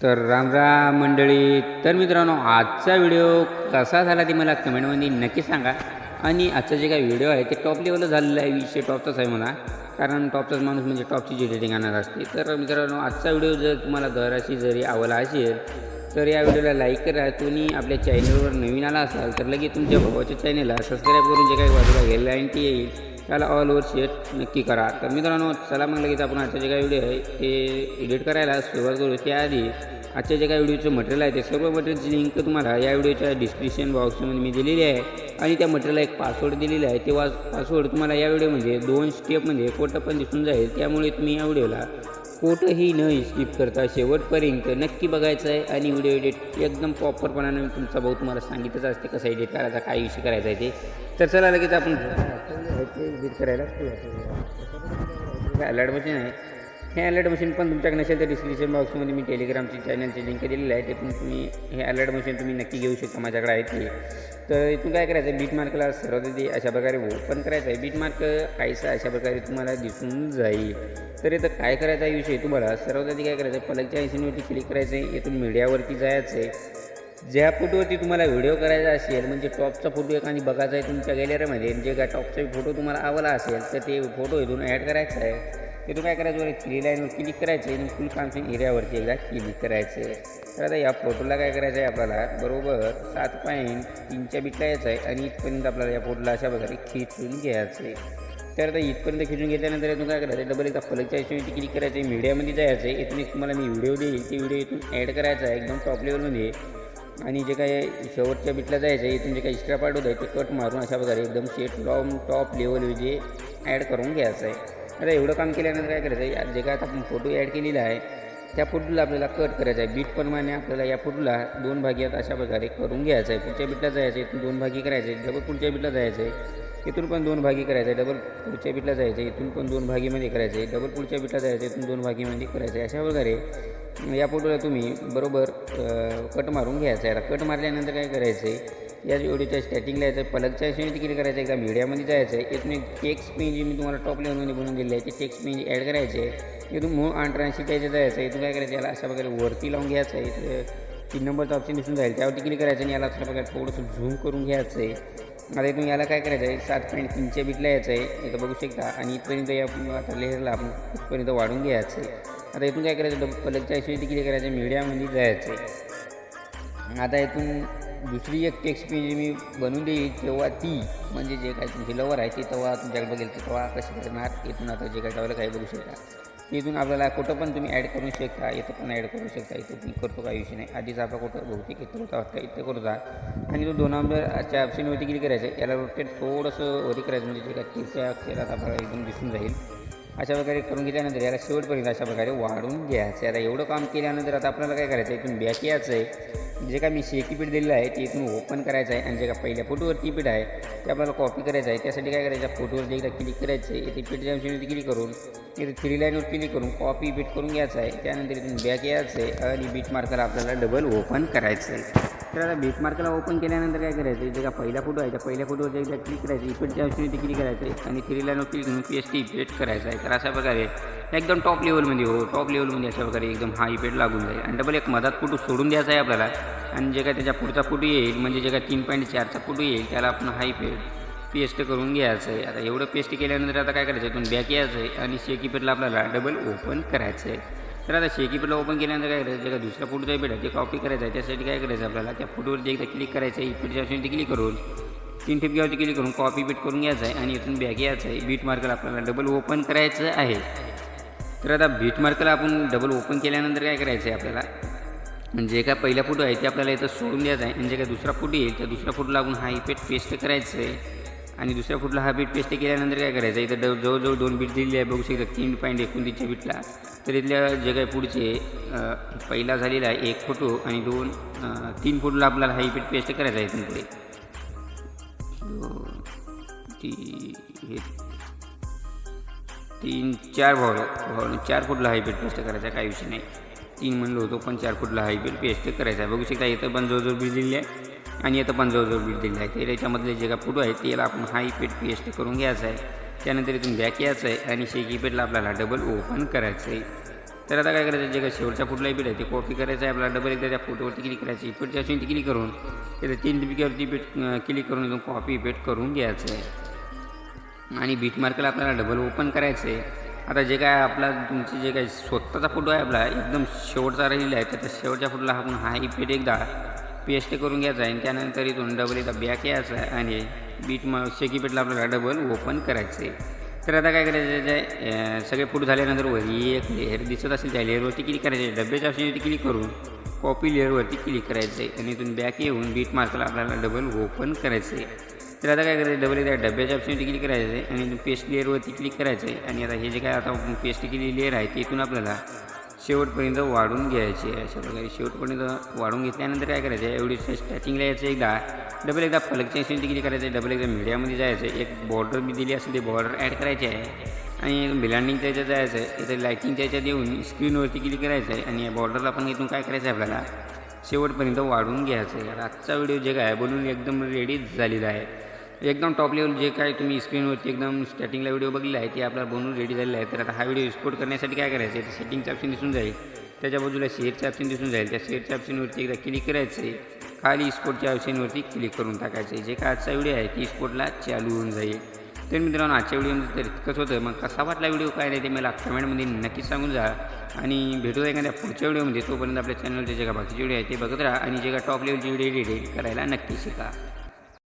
तर राम राम मंडळी. तर मित्रांनो आजचा व्हिडिओ कसा झाला ते मला कमेंटमध्ये नक्की सांगा. आणि आजचा जे काही व्हिडिओ आहे ते टॉप लेवलला झालेला आहे विषय टॉपचाच आहे म्हणा. कारण टॉपचाच माणूस म्हणजे टॉपची जी रेटिंग आणत असते. तर मित्रांनो आजचा व्हिडिओ जर तुम्हाला घराशी जरी आवडला असेल तर या व्हिडिओला लाईक करा. तुम्ही आपल्या चॅनलवर नवीन आला असाल तर लगेच तुमच्या भावाच्या चॅनलला सबस्क्राईब करून जे काही बाजूला गेलं आहे ती येईल. त्याला ऑल ओव्हर शेट नक्की करा. तर मित्रांनो चला मग लगेच आपण आजच्या जे काही व्हिडिओ आहे ते एडिट करायला सुरुवात करू. त्याआधी आजच्या जे काही व्हिडिओचं मटेरियल आहे ते सर्व मटेरियलची लिंक तुम्हाला या व्हिडिओच्या डिस्क्रिप्शन बॉक्समध्ये मी दिलेली आहे. आणि त्या मटेरियलला एक पासवर्ड दिलेला आहे. तेव्हा पासवर्ड तुम्हाला या व्हिडिओमध्ये दोन स्टेपमध्ये कोटं पण दिसून जाईल. त्यामुळे तुम्ही या व्हिडिओला कोटंही न स्किप करता शेवटपर्यंत नक्की बघायचं आहे. आणि व्हिडिओ एडिट एकदम प्रॉपरपणाने तुमचा भाऊ तुम्हाला सांगितलंच असते कसं एडिट करायचा काय विषय करायचा आहे ते. तर चला लगेच आपण बीट करायला अलर्ट मशीन आहे. हे अलर्ट मशीन पण तुमच्याकडे नसेल तर डिस्क्रिप्शन बॉक्समध्ये मी टेलिग्रामची चॅनलची लिंक दिलेली आहे. तिथून तुम्ही हे अलर्ट मशीन तुम्ही नक्की घेऊ शकता माझ्याकडे आहे ते. तर इथून काय करायचं? आहे बीट मार्कला सर्वात आधी अशा प्रकारे ओपन करायचं आहे. बीट मार्क काहीसा अशा प्रकारे तुम्हाला दिसून जाईल. तर इथं काय करायचा आहे? विषय तुम्हाला. सर्वात आधी काय करायचं? आहे पलकच्या ऐंशीवरती क्लिक करायचं आहे. इथून मीडियावरती जायचं आहे. ज्या फोटोवरती तुम्हाला व्हिडिओ करायचा असेल म्हणजे टॉपचा फोटो एखादी बघायचा आहे तुमच्या गॅलरीमध्ये जे काय टॉपचा फोटो तुम्हाला आवडला असेल तर ते फोटो इथून ॲड करायचा आहे. तिथून काय करायचं वर थ्री लाईनवर क्लिक करायचं आहे आणि फुल कॉन्फिंग एरियावरती एकदा क्लिक करायचं आहे. तर आता या फोटोला काय करायचं आहे आपल्याला बरोबर सात पॉईंट तीनच्या बीटला यायचं आहे आणि इथपर्यंत आपल्याला या फोटोला अशा प्रकारे खिचून घ्यायचं आहे. तर आता इथपर्यंत खिचून घेतल्यानंतर इथून काय करायचं डबल एकदा फलकच्या हिशोबाने क्लिक करायचं आहे मीडियामध्ये जायचं आहे. इथून एक तुम्हाला मी व्हिडिओ देईल ते व्हिडिओ इथून ॲड करायचा आहे एकदम टॉप लेवलमध्ये आणि जे काही शेवटच्या बिटला जायचं आहे इथून जे काही एक्स्ट्रा पार्ट होतं आहे ते कट मारून अशा प्रकारे एकदम शेट लॉंग टॉप लेवल जे ॲड करून घ्यायचं आहे. आता एवढं काम केल्यानंतर काय करायचं आहे जे काय आता आपण फोटो ॲड केलेला आहे त्या फोटोला आपल्याला कट करायचा आहे. बीटप्रमाणे आपल्याला या फोटोला दोन भाग्यात अशा प्रकारे करून घ्यायचं आहे. पुढच्या बिटला जायचं आहे इथून दोन भागी करायचे आहे. डबल पुढच्या बिटला जायचं आहे. इथून पण दोन भागी करायचं आहे. डबल पुढच्या बिटला जायचं आहे. इथून पण दोन भागीमध्ये करायचं आहे. डबल पुढच्या बिटला जायचं इथून दोन भागीमध्ये करायचं आहे. अशा प्रकारे या फोटोला तुम्ही बरोबर कट मारून घ्यायचं आहे. कट मारल्यानंतर काय करायचं आहे? या व्हिडिओच्या स्टार्टिंगला यायचं पलकच्या हिशोबाने तिकीट करायचं एकदा मीडियामध्ये जायचं आहे. इथून एक टेक्स्ट पेन जी मी तुम्हाला टॉप लेवलमध्ये बनवून दिली आहे. ते टेक्स्ट पेन ॲड करायचे आहे. इथून मूळ अठराऐंशी त्याचे जायचं आहे. इथून काय करायचं? याला अशा प्रकारे वरती लावून घ्यायचं आहे. इथं तीन नंबरचं ऑप्शन दिसून जाईल. त्यावरती क्लिक करायचं आणि याला अशा प्रकारे थोडंसं झूम करून घ्यायचं आहे. आता इथून याला काय करायचं आहे? सात पॉईंट तीनच्या बीटला यायचं आहे. इथं बघू शकता. आणि इथपर्यंत या आता लेअरला आपण इथपर्यंत वाढून घ्यायचं आहे. आता इथून काय करायचं? डब पलकच्या हिशोबाने किती करायचं मीडियामध्ये जायचं आहे. आता इथून दुसरी एक टेक्स्ट पेज मी बनवून देईल तेव्हा ती म्हणजे जे काय तुमची लवर आहे ती तेव्हा तुमच्याकडे बघेल तेव्हा कशी करणार इथून आता जे काय त्यावेळेला काही बघू शकता. इथून आपल्याला कुठं पण तुम्ही ॲड करू शकता इथं पण ॲड करू शकता इथं तुम्ही करतो काही विषय नाही. आधीच आपला कुठं बहुतेक इथं होता वाटतं इथं करू जा. आणि तो दोन नंबरच्या ऑप्शनवरती क्लिक करायचं याला रोटेट थोडंसं वरी करायचं म्हणजे जे काही तिरच्या अक्षरात आपल्याला एकदम दिसून जाईल. अशा प्रकारे करून घेतल्यानंतर याला शेवटपर्यंत अशा प्रकारे वाढून घ्यायचं आता एवढं काम केल्यानंतर आता आपल्याला काय करायचं आहे इथून बॅक यायचं आहे. जे काय मी शेकी पीठ दिलेलं आहे ते इथून ओपन करायचं आहे. आणि जे काय पहिल्या फोटोवरती पीठ आहे ते आपल्याला कॉपी करायचं आहे. त्यासाठी काय करायचं फोटोवर जे एकदा क्लिक करायचं आहे. ते पीठच्या ऑप्शनवरती क्लिक करून इथे थ्री लाईनवर क्लिक करून कॉपी बीट करून घ्यायचं आहे. त्यानंतर इथून बॅक यायचं आहे आणि बीट मार्कला आपल्याला डबल ओपन करायचं आहे. तर आता बीट मार्कला ओपन केल्यानंतर काय करायचं इथे जे का पहिला फोटो आहे त्या पहिल्या फोटोवर एकदा क्लिक करायचं इकडच्या इथे क्लिक करायचं आहे आणि थ्री लाईनवर क्लिक करून पी एस टी इफेक्ट करायचं आहे. तर अशा प्रकारे एकदम टॉप लेवलमध्ये हो टॉप लेवलमध्ये अशा प्रकारे एकदम हा इफेक्ट लागून जाईल. आणि डबल एक मधात फोटो सोडून द्यायचा आहे आपल्याला. आणि जे काय त्याच्या पुढचा फोटो येईल म्हणजे जे काय तीन पॉईंट चारचा फोटो येईल त्याला आपण हा इफेक्ट पेस्ट करून घ्यायचं आहे. आता एवढं पेस्ट केल्यानंतर आता काय करायचं? इथून बॅक यायचं आहे आणि शेकीपेडला आपल्याला डबल ओपन करायचं आहे. तर आता शेकीपेडला ओपन केल्यानंतर काय करायचं? जे का दुसरा फोटो इफेक्ट आहे ते कॉपी करायचं आहे त्यासाठी काय करायचं आपल्याला? त्या फोटोवरती एकदा क्लिक करायचं आहे. इकडच्या ऑप्शनवरती क्लिक करून तीन ठिपक्यावरती क्लिक करून कॉपी बीट करून घ्यायचं आहे आणि इथून बॅक यायचं आहे. बीट मार्कला आपल्याला डबल ओपन करायचं आहे. तर आता बीट मार्कला आपण डबल ओपन केल्यानंतर काय करायचं आहे आपल्याला? म्हणजे जे काय पहिला फोटो आहे ते आपल्याला इथं सोडून द्यायचा आहे. आणि जे काय दुसरा फोटो येईल त्या दुसऱ्या फोटोला आपण हा इफेक्ट पेस्ट करायचं आहे. आणि दुसऱ्या फुटला हा बीट पेस्ट केल्यानंतर काय करायचं? इथं ड जवळजवळ दोन बीट दिलेली आहे. बघू शकता तीन पॉईंट एकोणतीसच्या बीटला तर इथल्या जे काय पुढचे पहिला झालेला आहे एक फोटो आणि दोन तीन फोटोला आपल्याला हा बीट पेस्ट करायचा आहे इथून पुढे. ती हे तीन चार भाव भाव चार फुटला हा पेस्ट करायचा काय विषय नाही. तीन म्हणलो होतो पण चार फुटला हा पेस्ट करायचा आहे. बघू शकता इथं पण जवळजवळ बीट दिलेली आहे. आणि आता पण जवळजवळ बीट दिलेलं आहे ते त्याच्यामधले जे काय फोटो आहे त्याला आपण हा इफेक्ट पेस्ट करून घ्यायचा आहे. त्यानंतर इथून बॅक यायचं आहे आणि शेक इफेक्टला आपल्याला डबल ओपन करायचं आहे तर आता काय करायचं जे काय शेवटच्या फुटला इपिट आहे ते कॉपी करायचं आहे. आपल्याला डबल एकदा त्या फोटोवरती क्लिक करायची इपिटच्या असून क्लिक करून तिथे तीन टिपिकेवरती इपिट क्लिक करून इथून कॉपी पेट करून घ्यायचं आहे. आणि बीट मार्कला आपल्याला डबल ओपन करायचं आहे आता जे काय आपला तुमचे जे काय स्वतःचा फोटो आहे आपला एकदम शेवटचा राहिलेला आहे तर शेवटच्या फोटोला आपण हा इफेक्ट एकदा पेस्ट करून घ्यायचा आहे. आणि त्यानंतर इथून डबल इथं बॅक यायचा आहे. आणि बीट म शेकीपेटला आपल्याला डबल ओपन करायचं. आहे तर आता काय करायचं जे सगळे फोटो झाल्यानंतर वरी एक लेअर दिसत असेल त्या लेअरवरती क्लिक करायचे. डब्याच्या ऑप्शनवरती क्लिक करून कॉपी लेअरवरती क्लिक करायचं. आहे आणि इथून बॅक येऊन बीट मार्कला आपल्याला डबल ओपन करायचं. आहे तर आता काय करायचं? डबल एकदा डब्याच्या ऑप्शनवरती क्लिक करायचं. आहे आणि पेस्ट लेअरवरती क्लिक करायचं. आहे आणि आता हे जे काय आता पेस्ट केलेली लेअर आहे तिथून आपल्याला शेवटपर्यंत वाढून घ्यायची आहे. अशा प्रकारे शेवटपर्यंत वाढून घेतल्यानंतर काय करायचं आहे? एवढी स्टार्टिंगला यायचं एकदा. डबल एकदा फलकच्या ऑप्शनवरती किती करायचं आहे? डबल एकदा मीडियामध्ये जायचं आहे. एक बॉर्डर मी दिली असेल ते बॉर्डर ॲड करायची आहे. आणि बिलांडिंगच्या याच्यात जायचं आहे. इथं लाईटिंगच्या याच्यात येऊन स्क्रीनवरती क्लिक करायचं आहे? आणि या बॉर्डरला पण इथून काय करायचं आहे आपल्याला? शेवटपर्यंत वाढून घ्यायचं आहे. रातचा आजचा व्हिडिओ जे काय आहे बनवून एकदम रेडी झालेला आहे. एकदम टॉप लेवल जे काय तुम्ही स्क्रीनवरती एकदम स्टार्टिंगला व्हिडिओ बघलेला आहे ते आपल्याला बनवून रेडी झालेला आहे तर आता हा व्हिडिओ एक्सपोर्ट करण्यासाठी काय करायचं आहे? सेटिंगचं ऑप्शन दिसून जाईल. त्याच्या बाजूला शेअरचं ऑप्शन दिसून जाईल. त्या शेअरच्या ऑप्शनवरती एकदा क्लिक करायचं आहे. खाली स्पोर्टच्या ऑप्शनवरती क्लिक करून टाकायचं आहे. जे काय आजचा व्हिडिओ आहे ती स्पोर्टला चालू होऊन जाईल. तर मित्रांनो आजच्या व्हिडिओमध्ये तर इतकंच होतं. मग कसा वाटला व्हिडिओ काय नाही ते मला कमेंटमध्ये नक्कीच सांगून जा. आणि भेटू एखाद्या पुढच्या व्हिडिओमध्ये तोपर्यंत आपल्या चॅनलचे जे का बाकीचे व्हिडिओ आहे ते बघत राहा. आणि जे का टॉप लेवलचे व्हिडिओ एडिट करायला नक्की शिका.